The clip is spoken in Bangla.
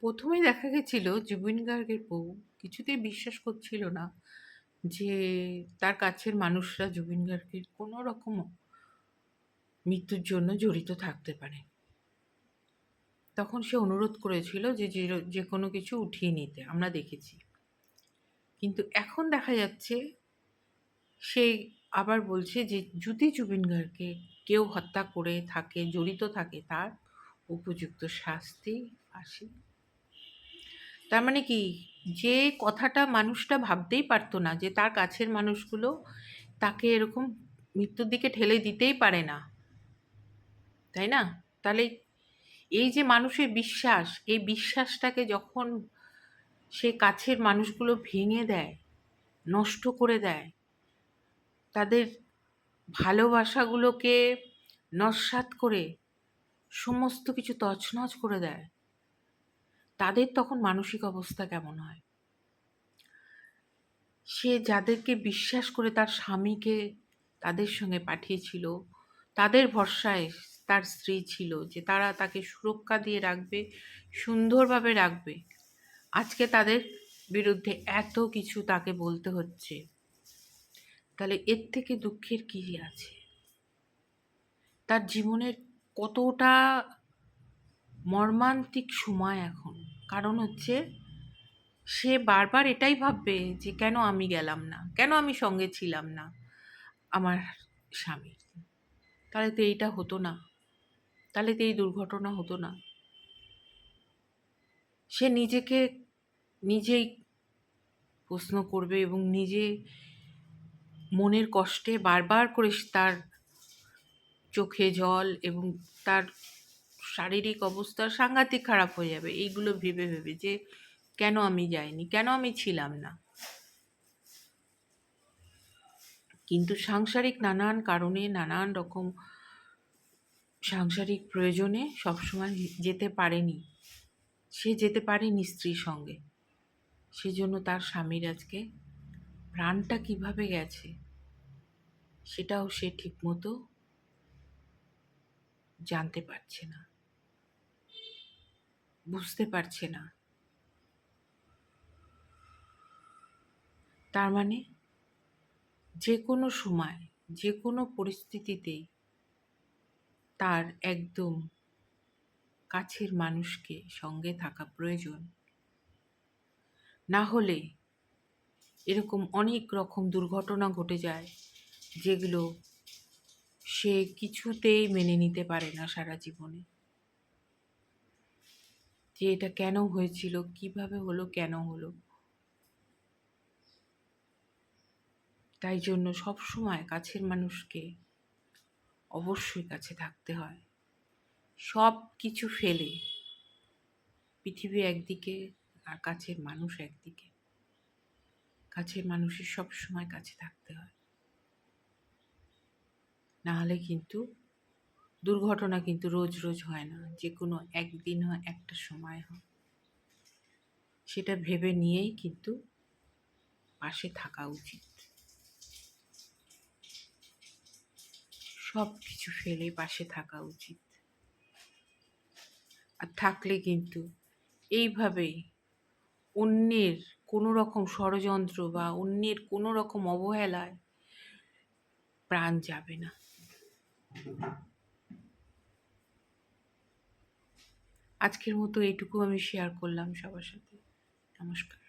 প্রথমেই দেখা গেছিল জুবিন গার্গের বউ। কিছুতেই বিশ্বাস করছিল না যে তার কাছের মানুষরা জুবিন গার্গের কোনো রকম মৃত্যুর জন্য জড়িত থাকতে পারে। তখন সে অনুরোধ করেছিল যে যে কোনো কিছু উঠিয়ে নিতে। আমরা দেখেছি। কিন্তু এখন দেখা যাচ্ছে সে আবার বলছে যে যদি জুবিন গার্গকে কেউ হত্যা করে থাকে, জড়িত থাকে, তার উপযুক্ত শাস্তি ফাঁসি তার মানে কি? যে কথাটা মানুষটা ভাবতেই পারতো না যে তার কাছের মানুষগুলো তাকে এরকম মৃত্যুর দিকে ঠেলে দিতেই পারে না। তাই না? তাহলে এই যে মানুষের বিশ্বাস, এই বিশ্বাসটাকে যখন সে কাছের মানুষগুলো ভেঙে দেয়, নষ্ট করে দেয়, তাদের ভালোবাসাগুলোকে নস্বাত করে সমস্ত কিছু তছনছ করে দেয় তাদের তখন মানসিক অবস্থা কেমন হয়? সে যাদেরকে বিশ্বাস করে তার স্বামীকে তাদের সঙ্গে পাঠিয়েছিল, তাদের ভরসায় তার স্ত্রী ছিল যে তারা তাকে সুরক্ষা দিয়ে রাখবে, সুন্দরভাবে রাখবে। আজকে তাদের বিরুদ্ধে এত কিছু তাকে বলতে হচ্ছে। তাহলে এর থেকে দুঃখের কী আছে? তার জীবনের কতটা মর্মান্তিক সময় এখন? কারণ হচ্ছে, সে বারবার এটাই ভাববে যে কেন আমি গেলাম না, কেন আমি সঙ্গে ছিলাম না আমার স্বামীর তাহলে তো এইটা হতো না। তাহলে তো এই দুর্ঘটনা হতো না। সে নিজেকে নিজেই প্রশ্ন করবে এবং নিজে মনের কষ্টে বারবার করে তার চোখে জল এবং তার শারীরিক অবস্থা, সাংঘাতিক খারাপ হয়ে যাবে, এইগুলো ভেবে ভেবে যে কেন আমি যাইনি, কেন আমি ছিলাম না। কিন্তু সাংসারিক নানান কারণে, নানান রকম সাংসারিক প্রয়োজনে সবসময় যেতে পারেনি। সে যেতে পারেনি স্ত্রীর সঙ্গে। সেজন্য তার স্বামীর আজকে প্রাণটা কীভাবে গেছে, সেটাও সে ঠিকমতো জানতে পারছে না। বুঝতে পারছে না। তার মানে যে কোনো সময় যে কোনো পরিস্থিতিতেই তার একদম কাছের মানুষকে সঙ্গে থাকা প্রয়োজন। না হলে এরকম অনেক রকম দুর্ঘটনা ঘটে যায় যেগুলো সে কিছুতেই মেনে নিতে পারে না সারা জীবনে। যে এটা কেন হয়েছিল, কীভাবে হলো, কেন হলো? তাই জন্য সব সময় কাছের মানুষকে অবশ্যই কাছে থাকতে হয়। সব কিছু ফেলে পৃথিবী একদিকে আর কাছের মানুষ একদিকে। কাছের মানুষের সব সময় কাছে থাকতে হয়। না হলে কিন্তু দুর্ঘটনা কিন্তু রোজ রোজ হয় না। যে কোনো একদিন হয় একটা সময় হয় সেটা ভেবে নিয়েই কিন্তু পাশে থাকা উচিত। সব কিছু ফেলে পাশে থাকা উচিত। আর থাকলে কিন্তু এইভাবেই অন্যের কোনো রকম ষড়যন্ত্র বা অন্যের কোনো রকম অবহেলায় প্রাণ যাবে না। আজকের মতো এইটুকু আমি শেয়ার করলাম সবার সাথে। নমস্কার।